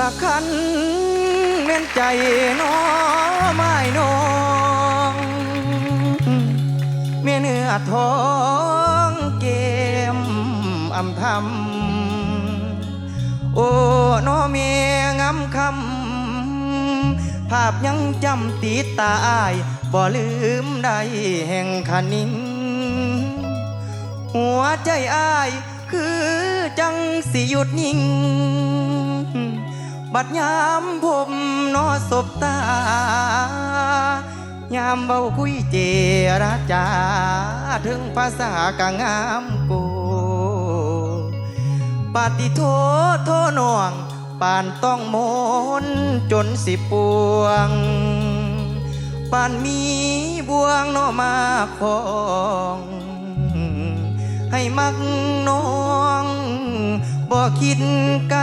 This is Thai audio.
ละคันเม่นใจน้อไม่น้องเมียเนื้อทองเกมอำทำโอ้น้อเมียงำคำภาพยังจำติดตาอายบ่ลืมได้แห่งคันนิงหัวใจอายคือจังสิหยุดนิ่ง บัดยามผมนอสบตา ยามเบาคุยเจรจา ถึงภาษากะงามโกปาติโทโทหน่วงปานต้องมนจนสิปวง ปานมีบวงนอมาคองให้มักน้องบ่คิดไกล